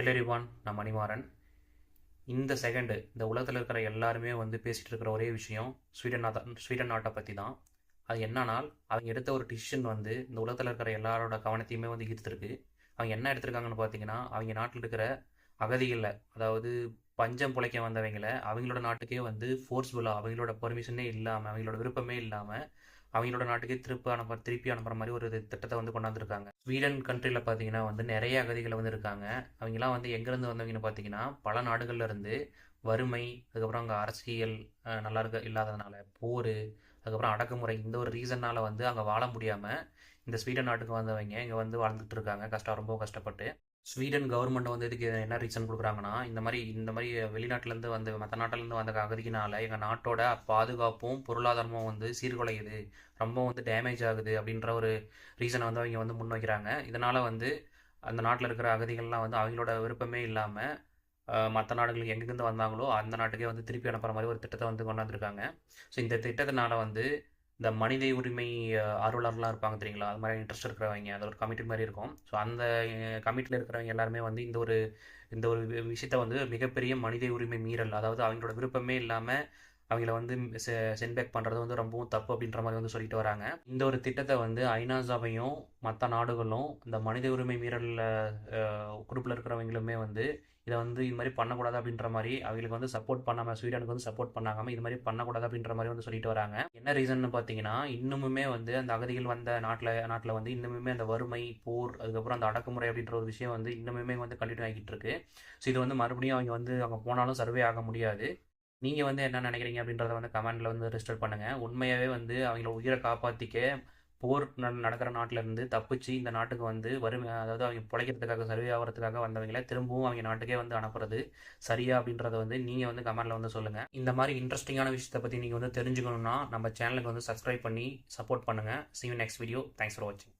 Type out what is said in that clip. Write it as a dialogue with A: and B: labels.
A: ஹெலரிவான் நான் மணிமாறன் இந்த செகண்டு இந்த உலகத்தில் இருக்கிற எல்லாருமே வந்து பேசிகிட்டு இருக்கிற ஒரே விஷயம் ஸ்வீடன் நாட்டை ஸ்வீடன் நாட்டை பற்றி தான் அது என்னன்னால் அவங்க எடுத்த ஒரு டிசிஷன் வந்து இந்த உலகத்தில் இருக்கிற எல்லாரோட கவனத்தையுமே வந்து ஈர்த்திருக்கு. அவங்க என்ன எடுத்திருக்காங்கன்னு பார்த்தீங்கன்னா அவங்க நாட்டில் இருக்கிற அகதிகளில் அதாவது பஞ்சம் பிழைக்க வந்தவங்களை அவங்களோட நாட்டுக்கே வந்து ஃபோர்ஸ்ஃபுல்லாக அவங்களோட பர்மிஷனே இல்லாமல் அவங்களோட விருப்பமே இல்லாமல் அவங்களோட நாட்டுக்கே திருப்பி அனுப்ப திருப்பி அனுப்புற மாதிரி ஒரு திட்டத்தை வந்து கொண்டாந்துருக்காங்க. ஸ்வீடன் கண்ட்ரியில் பார்த்தீங்கன்னா வந்து நிறைய அகதிகள் வந்து இருக்காங்க. அவங்கெல்லாம் வந்து எங்கேருந்து வந்தவங்கன்னு பார்த்தீங்கன்னா பல நாடுகள்ல இருந்து வறுமை அதுக்கப்புறம் அங்கே அரசியல் நல்லா இருக்க இல்லாததுனால போர் அதுக்கப்புறம் அடக்குமுறை இந்த ஒரு ரீசன்னால் வந்து அங்கே வாழ முடியாமல் இந்த ஸ்வீடன் நாட்டுக்கு வந்தவங்க இங்கே வந்து வாழ்ந்துட்டு இருக்காங்க. கஷ்டம் ரொம்ப கஷ்டப்பட்டு. ஸ்வீடன் கவர்மெண்ட் வந்து இதுக்கு என்ன ரீசன் கொடுக்குறாங்கன்னா இந்த மாதிரி இந்த மாதிரி வெளிநாட்டிலேருந்து வந்து மற்ற நாட்டிலேருந்து வந்த அகதிக்கினால எங்கள் நாட்டோட பாதுகாப்பும் பொருளாதாரமும் வந்து சீர்குலையுது. ரொம்ப வந்து டேமேஜ் ஆகுது அப்படின்ற ஒரு ரீசனை வந்து அவங்க வந்து முன் வைக்கிறாங்க இதனால் வந்து அந்த நாட்டில் இருக்கிற அகதிகள்லாம் வந்து அவங்களோட விருப்பமே இல்லாமல் மற்ற நாடுகளுக்கு எங்கேருந்து வந்தாங்களோ அந்த நாட்டுக்கே வந்து திருப்பி அனுப்புகிற மாதிரி ஒரு திட்டத்தை வந்து கொண்டாந்துருக்காங்க. ஸோ இந்த திட்டத்தினால வந்து இந்த மனித உரிமை அஹ், ஆர்வலர்லாம் இருப்பாங்க தெரியுங்களா? அது மாதிரி இன்ட்ரெஸ்ட் இருக்கிறவங்க அது ஒரு கமிட்டி மாதிரி இருக்கும். ஸோ அந்த கமிட்டியில் இருக்கிறவங்க எல்லாருமே வந்து இந்த ஒரு இந்த ஒரு வி- விஷயத்த வந்து மிகப்பெரிய மனித உரிமை மீறல் அதாவது அவங்களோட விருப்பமே இல்லாமல் அவங்கள வந்து சென்பேக் பண்ணுறது வந்து ரொம்பவும் தப்பு அப்படின்ற மாதிரி வந்து சொல்லிட்டு வராங்க. இந்த ஒரு திட்டத்தை வந்து ஐநா சபையும் மற்ற நாடுகளும் இந்த மனித உரிமை மீறலில் குரூப்பில் இருக்கிறவங்களுமே வந்து இதை வந்து இது மாதிரி பண்ணக்கூடாது அப்படின்ற மாதிரி அவங்களுக்கு வந்து சப்போர்ட் பண்ணாமல் ஸ்வீடனுக்கு வந்து சப்போர்ட் பண்ணாமல் இது மாதிரி பண்ணக்கூடாது அப்படின்ற மாதிரி வந்து சொல்லிட்டு வராங்க. என்ன ரீசன்னு பார்த்தீங்கன்னா இன்னுமுமே வந்து அந்த அகதிகள் வந்த நாட்டில் நாட்டில் வந்து இன்னுமுமே அந்த வறுமை போர் அதுக்கப்புறம் அந்த அடக்குமுறை அப்படின்ற ஒரு விஷயம் வந்து இன்னுமுமே வந்து கண்டினியூ ஆகிட்டு இருக்கு. ஸோ இது வந்து மறுபடியும் அவங்க வந்து அவங்க போனாலும் சர்வே ஆக முடியாது. நீங்கள் வந்து என்ன நினைக்கிறீங்க அப்படின்றத வந்து கமெண்டில் வந்து ரிஜிஸ்டர் பண்ணுங்கள் உண்மையாகவே வந்து அவங்கள உயிரை காப்பாற்றிக்க போர் நடக்கிற நாட்டிலேருந்து தப்பிச்சு இந்த நாட்டுக்கு வந்து வறுமை அதாவது அவங்க பிழைக்கிறதுக்காக சர்வே ஆகிறதுக்காக வந்தவங்கள திரும்பவும் அவங்க நாட்டுக்கே வந்து அனுப்புறது சரியா அப்படின்றத வந்து நீங்கள் வந்து கமெண்டில் வந்து சொல்லுங்கள் இந்த மாதிரி இன்ட்ரெஸ்டிங்கான விஷயத்தை பற்றி நீங்கள் வந்து தெரிஞ்சுக்கணும்னா நம்ம சேனலுக்கு வந்து சப்ஸ்கிரைப் பண்ணி சப்போர்ட் பண்ணுங்கள் see you video thanks for வாட்சிங்